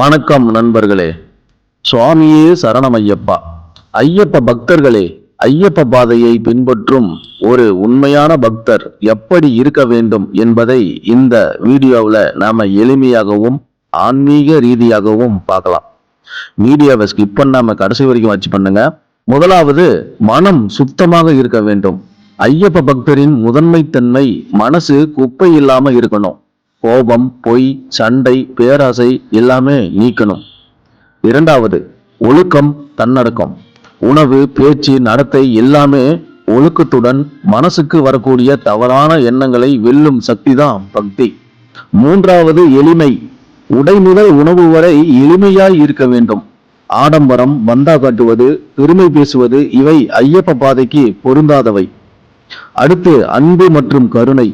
வணக்கம் நண்பர்களே. சுவாமியே சரணம் ஐயப்பா ஐயப்ப பக்தர்களே ஐயப்ப பாதையை பின்பற்றும் ஒரு உண்மையான பக்தர் எப்படி இருக்க வேண்டும் என்பதை இந்த வீடியோவில் நாம் எளிமையாகவும் ஆன்மீக ரீதியாகவும் பார்க்கலாம். வீடியோவை ஸ்கிப் பண்ணாம கடைசி வரைக்கும் வச்சு பண்ணுங்க. முதலாவது மனம் சுத்தமாக இருக்க வேண்டும். ஐயப்ப பக்தரின் முதன்மை தன்மை மனசு குப்பை இல்லாம இருக்கணும். கோபம் பொய் சண்டை பேராசை எல்லாமே நீக்கணும். இரண்டாவது ஒழுக்கம் தன்னடக்கம். உணவு பேச்சு நடத்தை எல்லாமே ஒழுக்கத்துடன் மனசுக்கு வரக்கூடிய தவறான எண்ணங்களை வெல்லும் சக்தி தான் பக்தி. மூன்றாவது எளிமை. உடை முதல் உணவு வரை எளிமையாய் இருக்க வேண்டும். ஆடம்பரம் வந்தா காட்டுவது பெருமை பேசுவது இவை ஐயப்ப பாதைக்கு பொருந்தாதவை. அடுத்து அன்பு மற்றும் கருணை.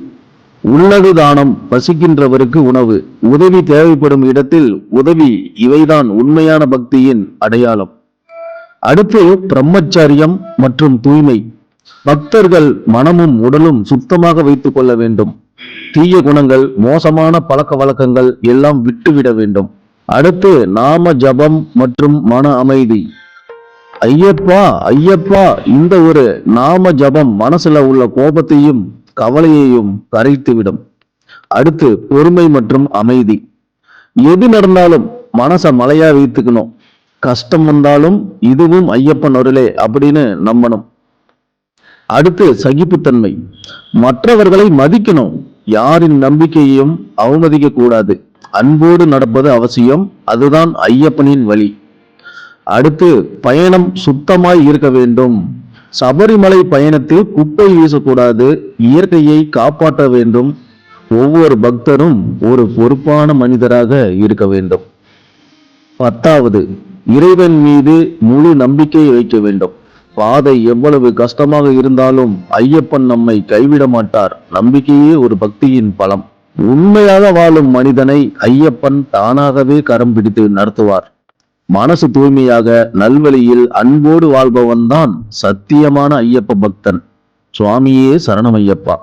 உள்ளது தானம் பசிக்கின்றவருக்கு உணவு. உதவி தேவைப்படும் இடத்தில் உதவி இவைதான் உண்மையான பக்தியின் அடையாளம். அடுத்து பிரம்மச்சரியம் மற்றும் தூய்மை. பக்தர்கள் மனமும் உடலும் சுத்தமாக வைத்துக் கொள்ள வேண்டும். தீய குணங்கள் மோசமான பழக்க வழக்கங்கள் எல்லாம் விட்டுவிட வேண்டும். அடுத்து நாம ஜபம் மற்றும் மன அமைதி. ஐயப்பா ஐயப்பா இந்த ஒரு நாம ஜபம் மனசுல உள்ள கோபத்தையும் கவலையையும் கரைத்துவிடும் அடுத்து பொறுமை மற்றும் அமைதி. எது நடந்தாலும் மனச மலையா வைத்துக்கணும். கஷ்டம் வந்தாலும் இதுவும் ஐயப்பன் அருளே அப்படின்னு நம்பணும். அடுத்து சகிப்புத்தன்மை. மற்றவர்களை மதிக்கணும். யாரின் நம்பிக்கையையும் அவமதிக்க கூடாது அன்போடு நடப்பது அவசியம். அதுதான் ஐயப்பனின் வழி. அடுத்து பயணம் சுத்தமாய் இருக்க வேண்டும். சபரிமலை பயணத்தில் குப்பை வீசக்கூடாது இயற்கையை காப்பாற்ற வேண்டும். ஒவ்வொரு பக்தரும் ஒரு பொறுப்பான மனிதராக இருக்க வேண்டும். பத்தாவது இறைவன் மீது முழு நம்பிக்கை வைக்க வேண்டும். பாதை எவ்வளவு கஷ்டமாக இருந்தாலும் ஐயப்பன் நம்மை கைவிட மாட்டார். நம்பிக்கையே ஒரு பக்தியின் பலம். உண்மையாக வாழும் மனிதனை ஐயப்பன் தானாகவே கரம் பிடித்து நடத்துவார். மனசு தூய்மையாக நல்வழியில் அன்போடு வாழ்பவன் தான் சத்தியமான ஐயப்ப பக்தன். சுவாமியே சரணம் ஐயப்பா